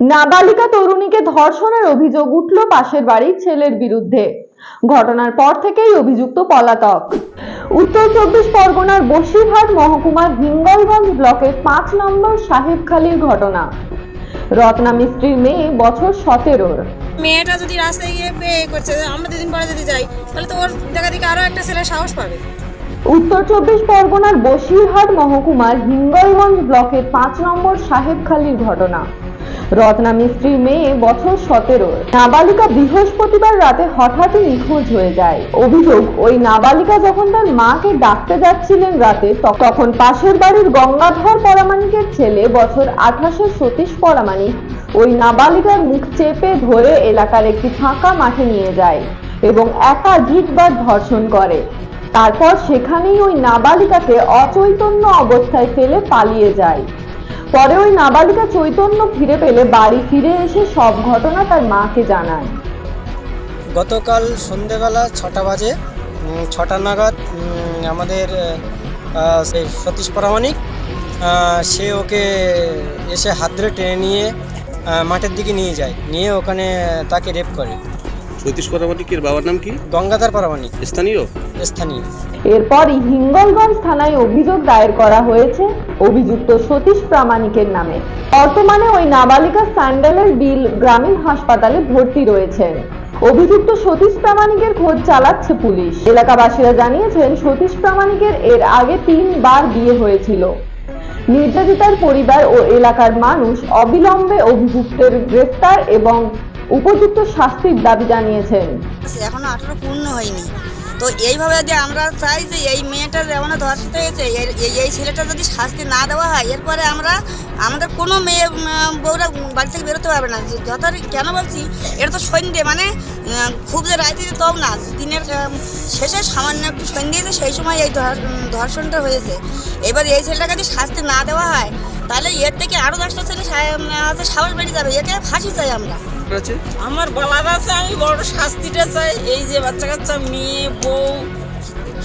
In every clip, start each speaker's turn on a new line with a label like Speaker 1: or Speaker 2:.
Speaker 1: নাবালিকা তরুণীকে ধর্ষণের অভিযোগ উঠল পাশের বাড়ির ছেলের বিরুদ্ধে। ঘটনার পর থেকেই অভিযুক্ত পলাতক। উত্তর চব্বিশ পরগনার বসিরহাট মহকুমার হিঙ্গলগঞ্জ ব্লকের পাঁচ নম্বর সাহেবখালীর ঘটনা। রত্না মিস্ত্রির মেয়ে বছর সতেরোর।
Speaker 2: মেয়েটা যদি রাস্তায় গিয়ে বিয়ে করছে আমরা দুদিন পরে যদি যাই তাহলে তো ওর দেখা দেখি আরও একটা ছেলে সাহস পাবে।
Speaker 1: উত্তর চব্বিশ পরগনার বসিরহাট মহকুমার হিঙ্গলগঞ্জ ব্লকের পাঁচ নম্বর সাহেবখালীর ঘটনা। রত্না মিস্ত্রির মেয়ে বছর সতেরো। নাবালিকা বৃহস্পতিবার রাতে হঠাৎই নিখোঁজ হয়ে যায়। অভিযোগ, ওই নাবালিকা যখন তার মাকে ডাকতে যাচ্ছিলেন রাতে তখন পাশের বাড়ির গঙ্গাধর পরামানিকের ছেলে বছর আঠাশে সতীশ পরামানিক ওই নাবালিকার মুখ চেপে ধরে এলাকার একটি ফাঁকা মাঠে নিয়ে যায় এবং একাধিকবার ধর্ষণ করে। তারপর সেখানেই ওই নাবালিকাকে অচৈতন্য অবস্থায় ফেলে পালিয়ে যায়। পরে ওই নাবালিকা চৈতন্য ফিরে পেলে বাড়ি ফিরে এসে সব ঘটনা তার মাকে জানায়।
Speaker 3: গতকাল সন্ধেবেলা ছটা বাজে ছটা নাগাদ আমাদের সতীশ প্রামাণিক সে ওকে এসে হাত ধরে টেনে নিয়ে মাঠের দিকে নিয়ে যায়, নিয়ে ওখানে তাকে রেপ করে।
Speaker 4: সতীশ পরামানিকের বাবার নাম কি?
Speaker 3: গঙ্গাধর প্রামাণিক।
Speaker 4: স্থানীয়?
Speaker 3: স্থানীয়।
Speaker 1: এরপরই হিঙ্গলগঞ্জ থানায় অভিযোগ দায়ের করা হয়েছে অভিযুক্ত সতীশ প্রামাণিকের নামে। বর্তমানে ওই নাবালিকা স্যান্ডেলের বিল গ্রামীণ হাসপাতালে ভর্তি রয়েছেন অভিযুক্ত সতীশ প্রামাণিকের খোঁজ চালাচ্ছে পুলিশ। এলাকাবাসীরা জানিয়েছেন সতীশ প্রামাণিকের এর আগে তিনবার বিয়ে হয়েছিল। নির্যাতিতার পরিবার ও এলাকার মানুষ অবিলম্বে অভিযুক্তের গ্রেফতার এবং উপযুক্ত শাস্তির দাবি জানিয়েছেন।
Speaker 2: এখনও আঠারো পূর্ণ হয়নি। তো এইভাবে যদি আমরা চাই যে এই মেয়েটা যেমন ধর্ষিত হয়েছে এই ছেলেটা যদি শাস্তি না দেওয়া হয়, এরপরে আমরা, আমাদের কোনো মেয়ে বউরা বাড়ি থেকে বেরোতে পারবে না। যত কেন বলছি, এটা তো সন্ধ্যে মানে খুব যে রাইতে তব না, দিনের শেষে সামান্য একটু সন্ধ্যে সেই সময় এই ধর- ধর্ষণটা হয়েছে। এবার এই ছেলেটাকে যদি শাস্তি না দেওয়া হয় তাহলে এর থেকে আরও দশটা ছেলে আছে সাহস বেড়ে যাবে। একে ফাঁসি চাই আমরা।
Speaker 5: আমার বলার আছে আমি বড় শাস্তিটা চাই। এই যে বাচ্চা কাচ্চা মেয়ে বউ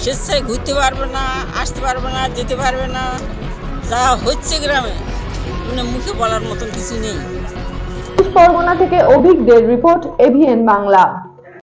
Speaker 5: স্বেচ্ছায় ঘুরতে পারবে না আসতে পারবে না যেতে পারবে না। যা হচ্ছে গ্রামে। মানে মুখে বলার মতন কিছু নেই।
Speaker 1: পরগনা থেকে অভিজ্ঞদের রিপোর্ট এভিএন বাংলা।